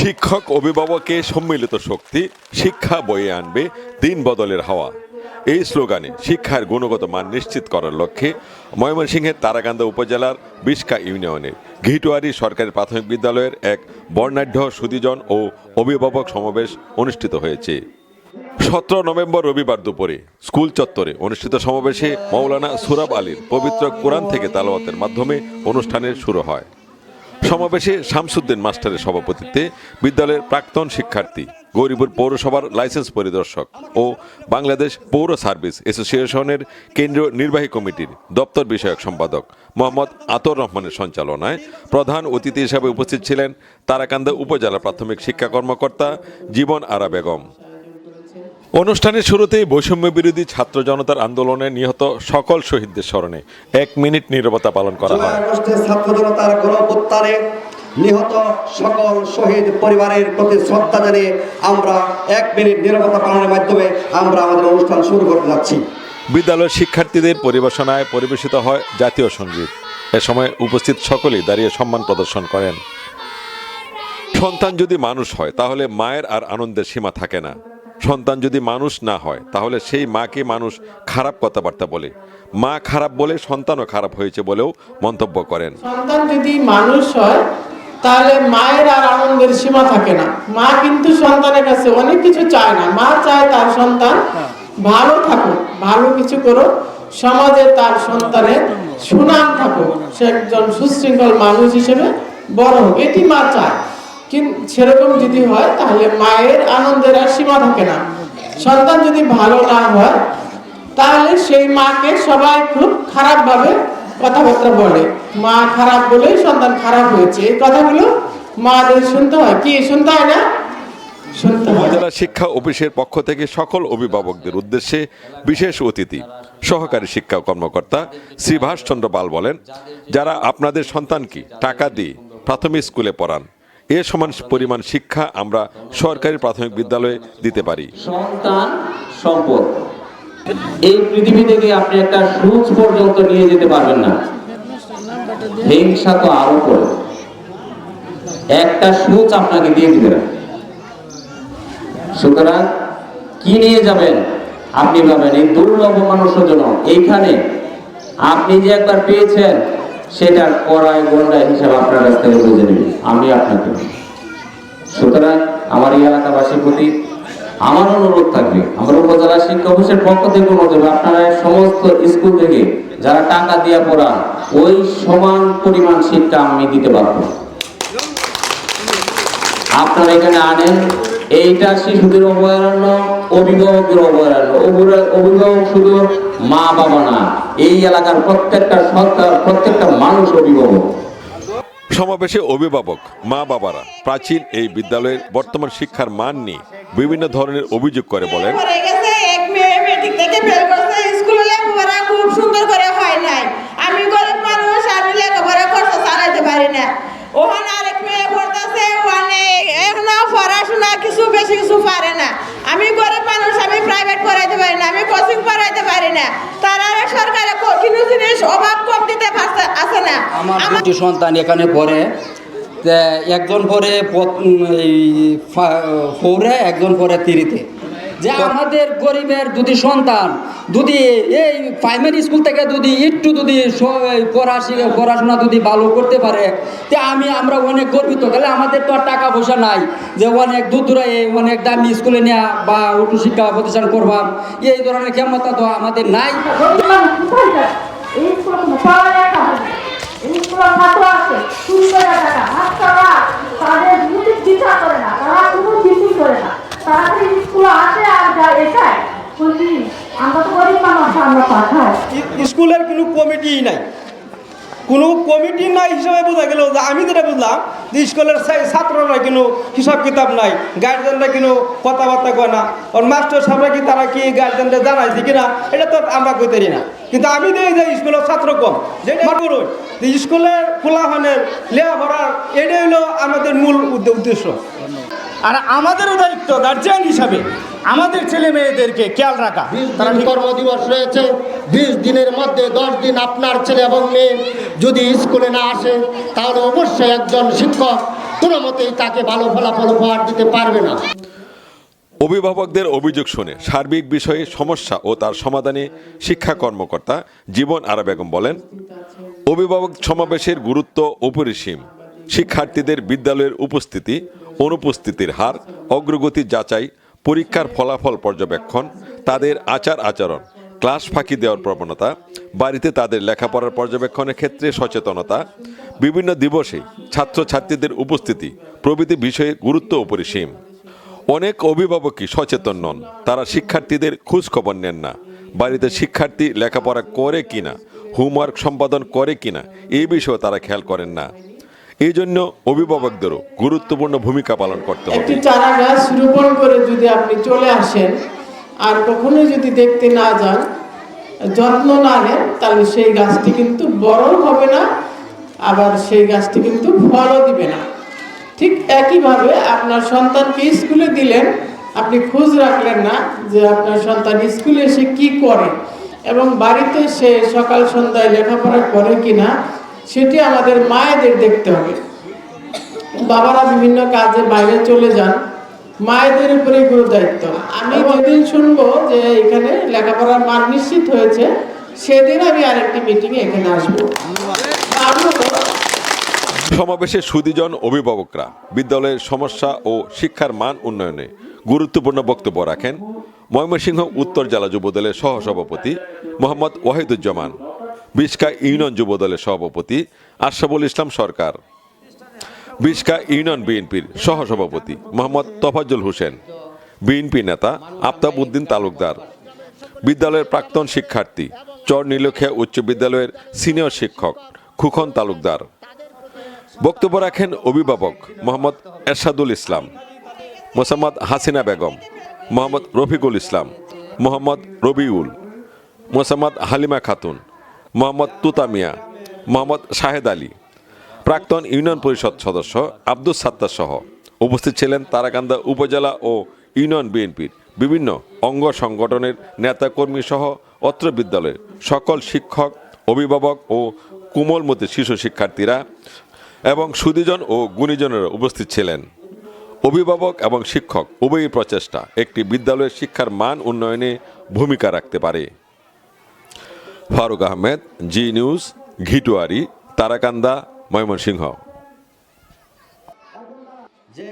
শিক্ষক, অভিভাবকে সম্মিলিত শক্তি, শিক্ষা বয়ে আনবে, দিন বদলের হাওয়া। এই স্লোগানে শিক্ষার গুণগত মান নিশ্চিত করার লক্ষ্যে ময়মনসিংহের তারাকান্দা উপজেলার বিস্কা ইউনিয়নের ঘিটুয়ারি সরকারি প্রাথমিক বিদ্যালয়ের এক বর্ণাঢ্য সুদীজন ও অভিভাবক সমাবেশ অনুষ্ঠিত হয়েছে। সতেরো নভেম্বর রবিবার দুপুরে স্কুল চত্বরে অনুষ্ঠিত সমাবেশে মৌলানা সুরাব আলীর পবিত্র কোরআন থেকে তালাওয়াতের মাধ্যমে অনুষ্ঠানের শুরু হয়। সমাবেশে শামসুদ্দিন মাস্টারের সভাপতিত্বে বিদ্যালয়ের প্রাক্তন শিক্ষার্থী, গৌরীপুর পৌরসভার লাইসেন্স পরিদর্শক ও বাংলাদেশ পৌর সার্ভিস অ্যাসোসিয়েশনের কেন্দ্রীয় নির্বাহী কমিটির দপ্তর বিষয়ক সম্পাদক মোহাম্মদ আতর রহমানের সঞ্চালনায় প্রধান অতিথি হিসাবে উপস্থিত ছিলেন তারাকান্দা উপজেলা প্রাথমিক শিক্ষা কর্মকর্তা জীবন আরা বেগম। অনুষ্ঠানের শুরুতেই বৈষম্য বিরোধী ছাত্র জনতার আন্দোলনে নিহত সকল শহীদদের স্মরণে এক মিনিট নীরবতা পালন করা হয়। ছাত্র জনতার নিহত সকল শহীদ পরিবারের প্রতি শ্রদ্ধা জানিয়ে আমরা এক মিনিট নিরবতা পালনের মাধ্যমে আমরা আমাদের অনুষ্ঠান শুরু করতে যাচ্ছি। বিদ্যালয়ের শিক্ষার্থীদের পরিবেশনায় পরিবেশিত হয় জাতীয় সংগীত। এ সময় উপস্থিত সকলেই দাঁড়িয়ে সম্মান প্রদর্শন করেন। সন্তান যদি মানুষ হয় তাহলে মায়ের আর আনন্দের সীমা থাকে না। সন্তান যদি মানুষ না হয়, তাহলে সেই মাকে মানুষ খারাপ কথাবার্তা বলে। মা খারাপ বলে সন্তানও খারাপ হয়েছে বলেও মন্তব্য করেন। সন্তান যদি মানুষ হয়, তাহলে মায়ের আর আনন্দের সীমা থাকে না। মা কিন্তু সন্তানের কাছে অনেক কিছু চায় না। মা চায় তার সন্তান ভালো থাকুক, ভালো কিছু করো সমাজে তার সন্তানের সুনাম থাকুক। সে একজন সুশৃঙ্খল মানুষ হিসেবে বড় হোক। এটি মা চায়। সেরকম যদি হয়, তাহলে মায়ের আনন্দের আর সীমা থাকে না। সন্তান যদি ভালো না হয়, তাহলে সেই মাকে সবাই খুব খারাপভাবে কথাবার্তা বলে। মা খারাপ বলেই সন্তান খারাপ হয়েছে। এই কথাগুলো মাদের শুনতে হয়। কি শুনতে হয় না? উপজেলা শিক্ষা অফিসের পক্ষ থেকে সকল অভিভাবকদের উদ্দেশ্যে বিশেষ অতিথি, সহকারী শিক্ষা কর্মকর্তা শ্রীভাষ চন্দ্র পাল বলেন, যারা আপনাদের সন্তানকে টাকা দিয়ে প্রাথমিক স্কুলে পড়ান এ সমান পরিমাণ শিক্ষা আমরা সরকারি প্রাথমিক বিদ্যালয়ে দিতে পারি। সন্তান সম্পদ। এই পৃথিবী থেকে আপনি একটা সুচ পর্যন্ত নিয়ে যেতে পারবেন না। হিংসা তো আরও পড়ে একটা সুচ আপনাকে দিয়ে দিবে সুতরাং কি নিয়ে যাবেন? আপনি পাবেন এই দুর্লভ মানুষের জন্য। এইখানে আপনি যে একবার পেয়েছেন সেটার কড়াই গন্ডাই হিসাবে আপনার কাছ থেকে বুঝে নেবেন। আমি আপনাকে সুতরাং আমার এই এলাকাবাসীর প্রতি আমার অনুরোধ থাকবে, আমার উপজেলা শিক্ষা অফিসের পক্ষ থেকে অনুরোধ হবে আপনারা সমস্ত স্কুল থেকে যারা টাকা দিয়ে পড়ান, ওই সমান পরিমাণ শিক্ষা আমি দিতে পারব। আপনারা এখানে আনেন, এইটা শিশুদের অভয়ারণ্য, অভিভাবকের অভয়ারণ্য। অভিভাবক শুধু মা বাবা না, এই এলাকার প্রত্যেকটা সরকার অভিভাবক সমাবেশে অভিভাবক মা বাবারা প্রাচীন এই বিদ্যালয়ের বর্তমান শিক্ষার মান নিয়ে বিভিন্ন ধরনের অভিযোগ করে বলেন। এক মেয়ে মেট্রিক থেকে ফেল করছে স্কুলে লেখাপড়া খুব সুন্দর করে হয় নাই আমি গরিব মানুষ আমি লেখাপড়া করতে চালাইতে পারি না ওখানে আরেক মেয়ে পড়তেছে ওখানে এখনও পড়াশোনা কিছু বেশি কিছু পারে না আমি গরিব মানুষ আমি প্রাইভেট পড়াইতে পারি না আমি কোচিং পড়াইতে পারি না তারা সরকারে কো- কোনো জিনিস অভাব কম দিতে পারছে আছে না আমার দুটি সন্তান এখানে পড়ে। একজন এই ফৌরে একজন পড়ে তিরিতে। যে আমাদের গরিবের যদি সন্তান যদি এই প্রাইমারি স্কুল থেকে যদি একটু যদি পড়াশোনা যদি ভালো করতে পারে তে আমি আমরা অনেক গর্বিত। তাহলে আমাদের তো আর টাকা পয়সা নাই যে অনেক দূর দূরে অনেক দামি স্কুলে নেওয়া বা উচ্চ শিক্ষা প্রতিষ্ঠান করবাম এই ধরনের ক্ষমতা তো আমাদের নাই এই স্কুলে কোনো পড়ালেখা হয় না। এই স্কুলের ছাত্র আছে সুন্দর টাকা মাস্টাররা তাদের উচিত বিচার করে না তারা কোনো কিছুই করে না তারা খালি স্কুলে আসে আর যায় এটাই বলছি আমরা তো গরিব মানুষ আমরা পাঠাই স্কুলের কোনো কমিটি নাই। কোনো কমিটি নাই হিসাবে বোঝা গেল যে আমি যেটা বুঝলাম যে স্কুলের ছাত্ররা কোনো হিসাব কিতাব নাই গার্জেনরা কোনো কথাবার্তা কয় না আর মাস্টার সাহেবরা কি তারা কি গার্জেনরা জানাইছে কিনা এটা তো আমরা কইতে পারি না। কিন্তু আমি দেখি যে স্কুলের ছাত্র কম। যেটা করুন যে স্কুলের খোলাফানের লেখাপড়ার এটাই হলো আমাদের মূল উদ্দেশ্য। আর আমাদেরও দায়িত্ব গার্জিয়ান হিসাবে। আমাদের ছেলে মেয়েদেরকে খেয়াল রাখা। তারা কর্মদিবস রয়েছে। বিশ দিনের মধ্যে দশ দিন আপনার ছেলে এবং মেয়ে যদি স্কুলে না আসে তাহলে অবশ্যই একজন শিক্ষক কোনো মতেই তাকে ভালো ফলাফল উপহার দিতে পারবে না। অভিভাবকদের অভিযোগ শুনে সার্বিক বিষয়ে সমস্যা ও তার সমাধানে শিক্ষা কর্মকর্তা জীবন আরা বেগম বলেন অভিভাবক সমাবেশের গুরুত্ব অপরিসীম। শিক্ষার্থীদের বিদ্যালয়ের উপস্থিতি অনুপস্থিতির হার অগ্রগতি যাচাই পরীক্ষার ফলাফল পর্যবেক্ষণ, তাদের আচার আচরণ, ক্লাস ফাঁকি দেওয়ার প্রবণতা, বাড়িতে তাদের লেখাপড়ার পর্যবেক্ষণের ক্ষেত্রে সচেতনতা, বিভিন্ন দিবসে ছাত্রছাত্রীদের উপস্থিতি প্রভৃতি বিষয়ে গুরুত্ব অপরিসীম। অনেক অভিভাবকই সচেতন নন, তারা শিক্ষার্থীদের খোঁজ খবর নেন না, বাড়িতে শিক্ষার্থী লেখাপড়া করে কিনা, হোমওয়ার্ক সম্পাদন করে কিনা এই বিষয়ে তারা খেয়াল করেন না। এই জন্য অভিভাবকদেরও গুরুত্বপূর্ণ ভূমিকা পালন করতে হবে। একটি চারা গাছ রোপণ করে যদি আপনি চলে আসেন, আর কখনো যদি দেখতে না যান, যত্ন না নেন, তাহলে সেই গাছটি কিন্তু বড় হবে না, আবার সেই গাছটি কিন্তু ফলও দিবে না। ঠিক একইভাবে আপনার সন্তানকে স্কুলে দিলেন, আপনি খোঁজ রাখলেন না যে আপনার সন্তান স্কুলে এসে কি করে, এবং বাড়িতে সে সকাল সন্ধ্যায় লেখাপড়া করে কিনা সেটি আমাদের মায়েদের দেখতে হবে। বাবারা বিভিন্ন কাজে বাইরে চলে যান। মায়েদের উপরে গুরু দায়িত্ব আমি যেদিন শুনব যে এখানে লেখাপড়ার মান নিশ্চিত হয়েছে, সেদিন আমি আরেকটি মিটিং এখানে আসব। সমাবেশে সুদীজন অভিভাবকরা বিদ্যালয়ের সমস্যা ও শিক্ষার মান উন্নয়নে গুরুত্বপূর্ণ বক্তব্য রাখেন ময়মনসিংহ উত্তর জেলা যুবদলের সহসভাপতি মোহাম্মদ ওয়াহিদুজ্জামান। বিশকা ইউনিয়ন যুবদলের সভাপতি আশরাফুল ইসলাম সরকার, বিশকা ইউনিয়ন বিএনপির সহসভাপতি মোহাম্মদ তফাজ্জুল হোসেন, বিএনপি নেতা আফতাব উদ্দিন তালুকদার, বিদ্যালয়ের প্রাক্তন শিক্ষার্থী চর নীলক্ষা উচ্চ বিদ্যালয়ের সিনিয়র শিক্ষক খুখন তালুকদার। বক্তব্য রাখেন অভিভাবক মোহাম্মদ এরশাদুল ইসলাম, মোসাম্মদ হাসিনা বেগম, মোহাম্মদ রফিকুল ইসলাম, মোহাম্মদ রবিউল, মোসাম্মদ হালিমা খাতুন মোহাম্মদ তুতামিয়া, মোহাম্মদ শাহেদ আলী, প্রাক্তন ইউনিয়ন পরিষদ সদস্য আব্দুস সাত্তার সহ উপস্থিত ছিলেন তারাকান্দা উপজেলা ও ইউনিয়ন বিএনপির বিভিন্ন অঙ্গ সংগঠনের নেতাকর্মী সহ অত্র বিদ্যালয়ের সকল শিক্ষক, অভিভাবক ও কোমলমতি শিশু শিক্ষার্থীরা এবং সুদীজন ও গুণীজনেরা উপস্থিত ছিলেন। অভিভাবক এবং শিক্ষক উভয়ই প্রচেষ্টা একটি বিদ্যালয়ের শিক্ষার মান উন্নয়নে ভূমিকা রাখতে পারে। Faruk Ahmed Zee news Ghituari Tarakanda Mymensingh. যে